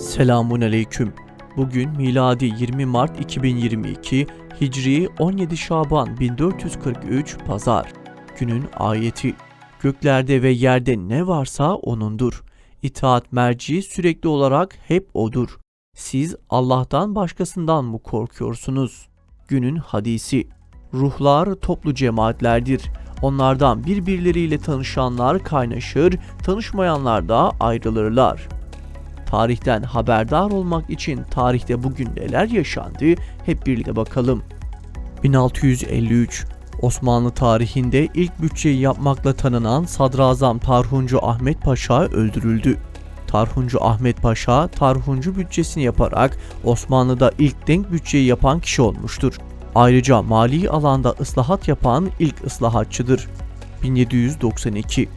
Selamun Aleyküm. Bugün miladi 20 Mart 2022, Hicri 17 Şaban 1443 Pazar. Günün ayeti. Göklerde ve yerde ne varsa O'nundur. İtaat merci sürekli olarak hep O'dur. Siz Allah'tan başkasından mı korkuyorsunuz? Günün hadisi. Ruhlar toplu cemaatlerdir. Onlardan birbirleriyle tanışanlar kaynaşır, tanışmayanlar da ayrılırlar. Tarihten haberdar olmak için tarihte bugün neler yaşandı hep birlikte bakalım. 1653 Osmanlı tarihinde ilk bütçeyi yapmakla tanınan Sadrazam Tarhuncu Ahmet Paşa öldürüldü. Tarhuncu Ahmet Paşa, Tarhuncu bütçesini yaparak Osmanlı'da ilk denk bütçeyi yapan kişi olmuştur. Ayrıca mali alanda ıslahat yapan ilk ıslahatçıdır. 1792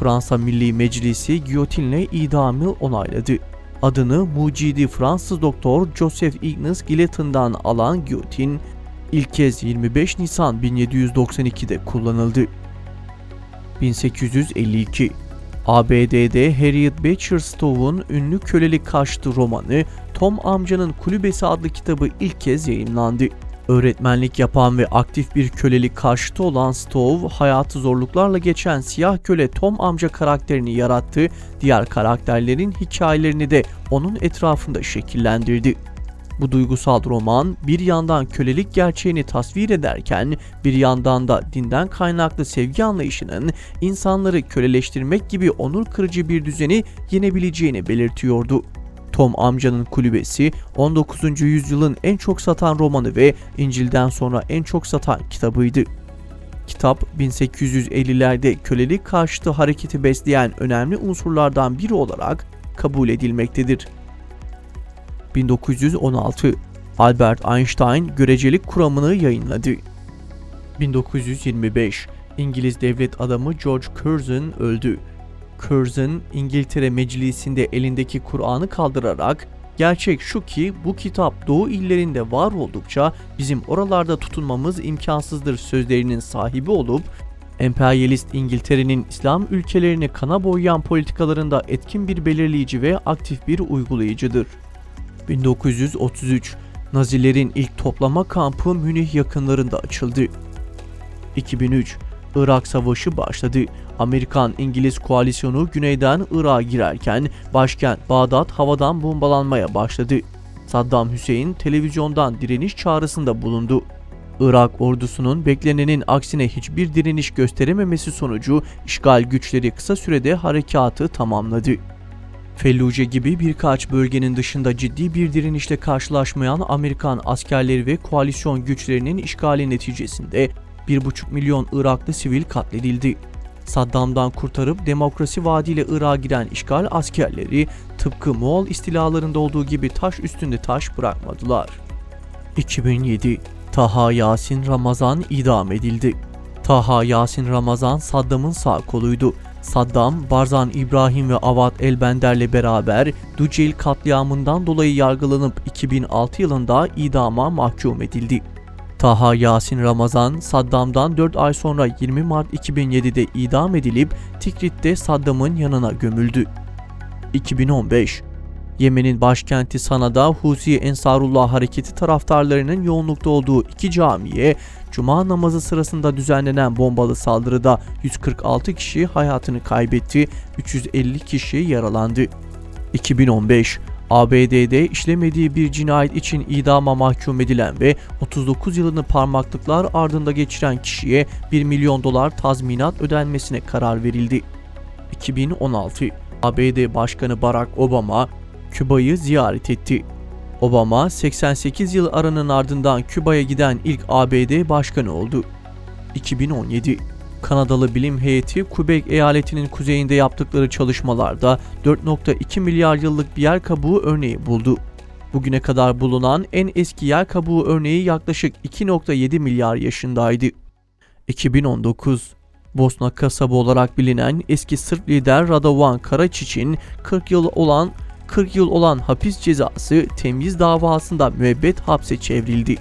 Fransa Milli Meclisi giyotinle idamı onayladı. Adını mucidi Fransız doktor Joseph Ignace Guillotin'dan alan giyotin ilk kez 25 Nisan 1792'de kullanıldı. 1852 ABD'de Harriet Beecher Stowe'un ünlü kölelik karşıtı romanı Tom Amcanın Kulübesi adlı kitabı ilk kez yayınlandı. Öğretmenlik yapan ve aktif bir kölelik karşıtı olan Stowe, hayatı zorluklarla geçen siyah köle Tom amca karakterini yarattı, diğer karakterlerin hikayelerini de onun etrafında şekillendirdi. Bu duygusal roman bir yandan kölelik gerçeğini tasvir ederken bir yandan da dinden kaynaklı sevgi anlayışının insanları köleleştirmek gibi onur kırıcı bir düzeni yenebileceğini belirtiyordu. Tom amcanın kulübesi 19. yüzyılın en çok satan romanı ve İncil'den sonra en çok satan kitabıydı. Kitap 1850'lerde kölelik karşıtı hareketi besleyen önemli unsurlardan biri olarak kabul edilmektedir. 1916 Albert Einstein görecelik kuramını yayınladı. 1925 İngiliz devlet adamı George Curzon öldü. Curzon İngiltere Meclisi'nde elindeki Kur'an'ı kaldırarak Gerçek şu ki bu kitap Doğu illerinde var oldukça bizim oralarda tutunmamız imkansızdır sözlerinin sahibi olup emperyalist İngiltere'nin İslam ülkelerini kana boyayan politikalarında etkin bir belirleyici ve aktif bir uygulayıcıdır. 1933 Nazilerin ilk toplama kampı Münih yakınlarında açıldı. 2003 Irak Savaşı başladı. Amerikan-İngiliz koalisyonu güneyden Irak'a girerken başkent Bağdat havadan bombalanmaya başladı. Saddam Hüseyin televizyondan direniş çağrısında bulundu. Irak ordusunun beklenenin aksine hiçbir direniş gösterememesi sonucu işgal güçleri kısa sürede harekatı tamamladı. Felluce gibi birkaç bölgenin dışında ciddi bir direnişle karşılaşmayan Amerikan askerleri ve koalisyon güçlerinin işgali neticesinde 1,5 milyon Iraklı sivil katledildi. Saddam'dan kurtarıp demokrasi vaadiyle Irak'a giren işgal askerleri tıpkı Moğol istilalarında olduğu gibi taş üstünde taş bırakmadılar. 2007 Taha Yasin Ramazan idam edildi. Taha Yasin Ramazan Saddam'ın sağ koluydu. Saddam, Barzan İbrahim ve Avat Elbender'le beraber Duceil katliamından dolayı yargılanıp 2006 yılında idama mahkum edildi. Taha Yasin Ramazan, Saddam'dan 4 ay sonra 20 Mart 2007'de idam edilip Tikrit'te Saddam'ın yanına gömüldü. 2015 Yemen'in başkenti Sana'da Husi Ensarullah hareketi taraftarlarının yoğunlukta olduğu iki camiye cuma namazı sırasında düzenlenen bombalı saldırıda 146 kişi hayatını kaybetti, 350 kişi yaralandı. 2015 ABD'de işlemediği bir cinayet için idama mahkum edilen ve 39 yılını parmaklıklar ardında geçiren kişiye 1 milyon dolar tazminat ödenmesine karar verildi. 2016 ABD Başkanı Barack Obama Küba'yı ziyaret etti. Obama 88 yıl aranın ardından Küba'ya giden ilk ABD başkanı oldu. 2017 Kanadalı bilim heyeti Quebec eyaletinin kuzeyinde yaptıkları çalışmalarda 4.2 milyar yıllık bir yer kabuğu örneği buldu. Bugüne kadar bulunan en eski yer kabuğu örneği yaklaşık 2.7 milyar yaşındaydı. 2019 Bosna kasabı olarak bilinen eski Sırp lider Radovan Karaçiç'in 40 yıl olan 40 yıl olan hapis cezası temyiz davasında müebbet hapse çevrildi.